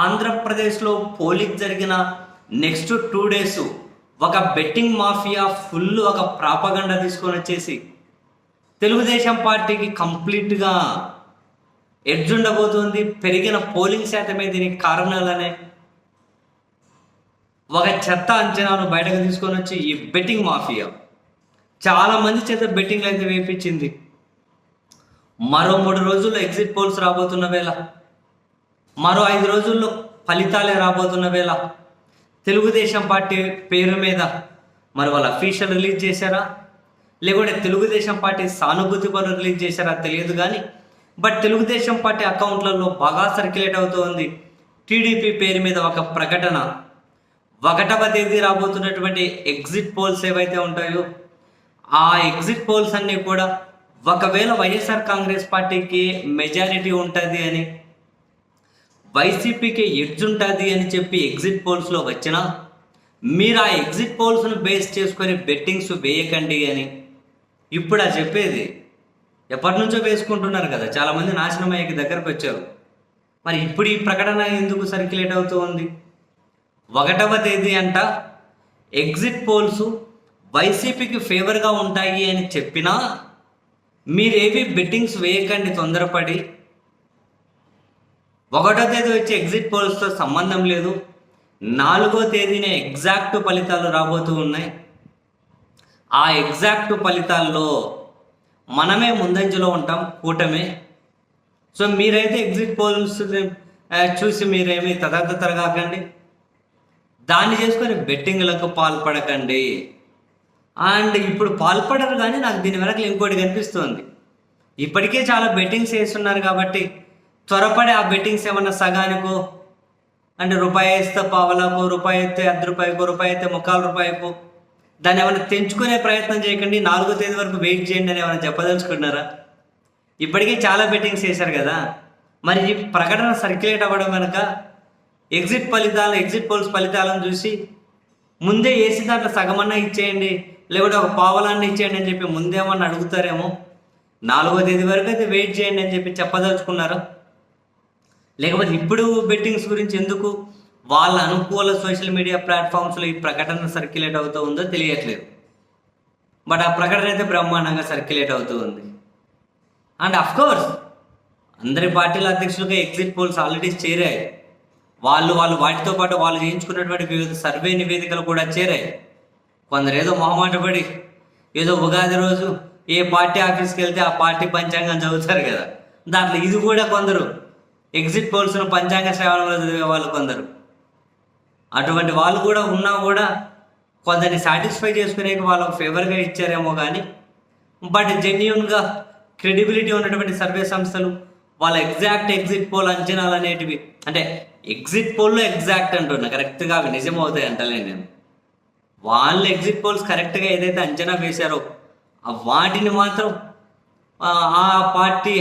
ఆంధ్రప్రదేశ్లో పోలింగ్ జరిగిన next two days ఒక బెట్టింగ్ మాఫియా ఫుల్ ఒక ప్రాపగండ తీసుకొని వచ్చేసి తెలుగుదేశం పార్టీకి కంప్లీట్గా ఎడ్జ్ ఉండబోతుంది. పెరిగిన పోలింగ్ శాతమే దీనికి కారణాలనే ఒక చెత్త అంచనాను బయటకు తీసుకొని వచ్చి ఈ బెట్టింగ్ మాఫియా. చాలామంది చేత బెట్టింగ్లు అయితే వేపించింది. మరో మూడు రోజుల్లో ఎగ్జిట్ పోల్స్ రాబోతున్న వేళ. మరో ఐదు రోజుల్లో ఫలితాలే రాబోతున్న వేళ తెలుగుదేశం పార్టీ పేరు మీద మరి వాళ్ళ అఫీషియల్ రిలీజ్ చేశారా? లేకుంటే తెలుగుదేశం పార్టీ సానుభూతి పనులు రిలీజ్ చేశారా తెలియదు కానీ బట్ తెలుగుదేశం పార్టీ అకౌంట్లలో బాగా సర్క్యులేట్ అవుతోంది. టీడీపీ పేరు మీద ఒక ప్రకటన. ఒకటవ తేదీ రాబోతున్నటువంటి ఎగ్జిట్ పోల్స్ ఏవైతే ఉంటాయో ఆ ఎగ్జిట్ పోల్స్ అన్నీ కూడా ఒకవేళ వైఎస్ఆర్ కాంగ్రెస్ పార్టీకి మెజారిటీ ఉంటుంది అని వైసీపీకి ఎడ్జ్ ఉంటుంది అని చెప్పి ఎగ్జిట్ పోల్స్లో వచ్చినా మీరు ఆ ఎగ్జిట్ పోల్స్ను బేస్ చేసుకొని బెట్టింగ్స్ వేయకండి అని ఇప్పుడు ఆ చెప్పేది. ఎప్పటి నుంచో వేసుకుంటున్నారు కదా చాలామంది నాశనం అయ్యేకి దగ్గరకు వచ్చారు. మరి ఇప్పుడు ఈ ప్రకటన ఎందుకు సర్క్యులేట్ అవుతూ ఉంది? ఒకటవ తేదీ అంట ఎగ్జిట్ పోల్స్ వైసీపీకి ఫేవర్గా ఉంటాయి అని చెప్పినా మీరేవి బెట్టింగ్స్ వేయకండి తొందరపడి ఒకటో తేదీ వచ్చే ఎగ్జిట్ పోల్స్తో సంబంధం లేదు. నాలుగో తేదీనే ఎగ్జాక్ట్ ఫలితాలు రాబోతూ ఉన్నాయి. ఆ ఎగ్జాక్ట్ ఫలితాల్లో మనమే ముందంజలో ఉంటాం కూటమే. సో మీరైతే ఎగ్జిట్ పోల్స్ చూసి మీరేమి తదర్థతర కాకండి దాన్ని చేసుకొని బెట్టింగ్లకు పాల్పడకండి. అండ్ ఇప్పుడు పాల్పడరు కానీ నాకు దీని వెనక ఇంకోటి కనిపిస్తుంది. ఇప్పటికే చాలా బెట్టింగ్స్ వేస్తున్నారు కాబట్టి త్వరపడి ఆ బెట్టింగ్స్ ఏమన్నా సగానికో అంటే రూపాయి వేస్తే పావలకు రూపాయి అయితే అర్ధ రూపాయికో రూపాయి అయితే ముక్కాలు రూపాయికో దాన్ని ఏమైనా తెంచుకునే ప్రయత్నం చేయకండి నాలుగో తేదీ వరకు వెయిట్ చేయండి అని ఏమైనా చెప్పదలుచుకున్నారా? ఇప్పటికే చాలా బెట్టింగ్స్ చేశారు కదా. మరి ఈ ప్రకటన సర్క్యులేట్ అవ్వడం కనుక ఎగ్జిట్ ఫలితాలు ఎగ్జిట్ పోల్స్ ఫలితాలను చూసి ముందే వేసి దాంట్లో సగమన్నా ఇచ్చేయండి లేకుంటే ఒక పావలాన్ని ఇచ్చేయండి అని చెప్పి ముందేమన్నా అడుగుతారేమో నాలుగో తేదీ వరకు అయితే వెయిట్ చేయండి అని చెప్పి చెప్పదలుచుకున్నారు? లేకపోతే ఇప్పుడు బెట్టింగ్స్ గురించి ఎందుకు వాళ్ళ అనుకూల సోషల్ మీడియా ప్లాట్ఫామ్స్లో ఈ ప్రకటన సర్క్యులేట్ అవుతూ ఉందో తెలియట్లేదు. బట్ ఆ ప్రకటన అయితే బ్రహ్మాండంగా సర్క్యులేట్ అవుతూ ఉంది. అండ్ కోర్స్ అందరి పార్టీల అధ్యక్షులుగా ఎగ్జిట్ పోల్స్ ఆల్రెడీ చేరాయి. వాళ్ళు వాళ్ళు వాటితో పాటు వాళ్ళు చేయించుకున్నటువంటి వివిధ సర్వే నివేదికలు కూడా చేరాయి. కొందరు ఏదో మొహమాటపడి ఏదో ఉగాది రోజు ఏ పార్టీ ఆఫీస్కి వెళ్తే ఆ పార్టీ పంచాంగం చదువుతారు కదా. దాంట్లో ఇది కూడా కొందరు ఎగ్జిట్ పోల్స్ను పంచాంగ శ్రావణంలో చదివే వాళ్ళు కొందరు. అటువంటి వాళ్ళు కూడా ఉన్నా కూడా కొందరిని సాటిస్ఫై చేసుకునే వాళ్ళకు ఫేవర్గా ఇచ్చారేమో కానీ బట్ జెన్యున్గా క్రెడిబిలిటీ ఉన్నటువంటి సర్వే సంస్థలు వాళ్ళ ఎగ్జాక్ట్ ఎగ్జిట్ పోల్ అంచనాలు అనేటివి అంటే ఎగ్జిట్ పోల్లో ఎగ్జాక్ట్ అంటున్నా కరెక్ట్గా అవి నిజం అవుతాయి అంటలేను నేను. వాళ్ళు ఎగ్జిట్ పోల్స్ కరెక్ట్గా ఏదైతే అంచనా వేశారో వాటిని మాత్రం ఆ పార్టీ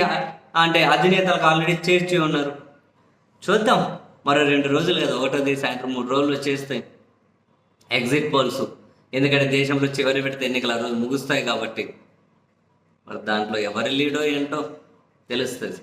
అంటే అధినేతలకు ఆల్రెడీ చేర్చి ఉన్నారు. చూద్దాం. మరో రెండు రోజులు కదా ఒకటోది సాయంత్రం మూడు రోజులు చేస్తే ఎగ్జిట్ పోల్స్ ఎందుకంటే దేశంలో చివరి పెడితే ఎన్నికలు ఆ రోజు ముగుస్తాయి కాబట్టి. మరి దాంట్లో ఎవరి లీడో ఏంటో తెలుస్తుంది.